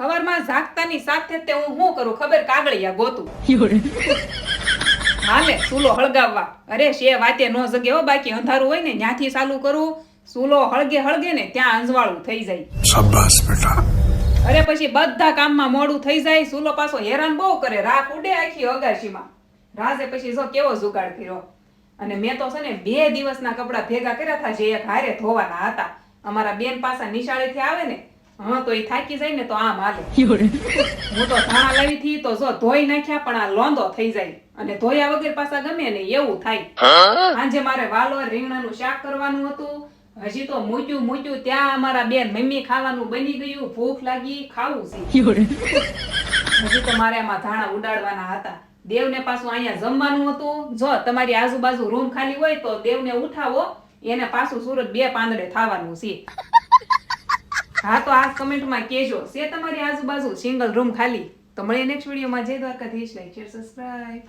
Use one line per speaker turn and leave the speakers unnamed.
હવારમાં ઝાકતાની સાથે તે હું શું કરું? ખબર? કાગળિયા ગોતું. હાલે ચૂલો હળગાવવા. અરે શે વાતે નો જગે હો બાકી અંધારું હોય ને ત્યાંથી ચાલુ કરું. ચૂલો હળગે હળગે ને ત્યાં અંજવાળું થઈ જાય.
શાબાશ બેટા.
અરે પછી બધા કામમાં મોડું થઈ જાય. ચૂલો પાછો હેરાન બહુ કરે. રાખ ઉડે આખી અગાશીમાં. રાજે પછી જો કેવો જુગાડ કર્યો. અને મેં તો છે ને બે દિવસના કપડાં ભેગા કર્યા હતા જે એક હારે ધોવાના હતા. અમારા બેન પાસા નિશાળેથી આવે ને હા તો એ થાકી જાય ને તો આમ હાલે. હું તો ધાણા લાવી થી તો જો ધોઈ નાખ્યા પણ આ લોંદો થઈ જાય. અને ધોયા વગર પાછા ગમે ને એવું થાય. આજે મારે વાલોર રીંગણાનું શાક કરવાનું હતું. હજી તો મૂક્યું મૂક્યું ત્યાં અમારા બેન મમ્મી ખાવાનું બની ગયું. ભૂખ લાગી ખાવું છે. હજી તો મારે આમાં ધાણા ઉડાડવાના હતા. દેવને પાછું અહીંયા જમવાનું હતું. જો તમારી આજુબાજુ રૂમ ખાલી હોય તો દેવને ઉઠાવો. એને પાછું સુરત બે પાંદડે થવાનું છે. હા, તો આ કમેન્ટમાં કહેજો. છે તમારી આજુબાજુ સિંગલ રૂમ ખાલી, તો મળીએ નેક્સ્ટ વિડીયોમાં જય દ્વારકાધીશ. Like share subscribe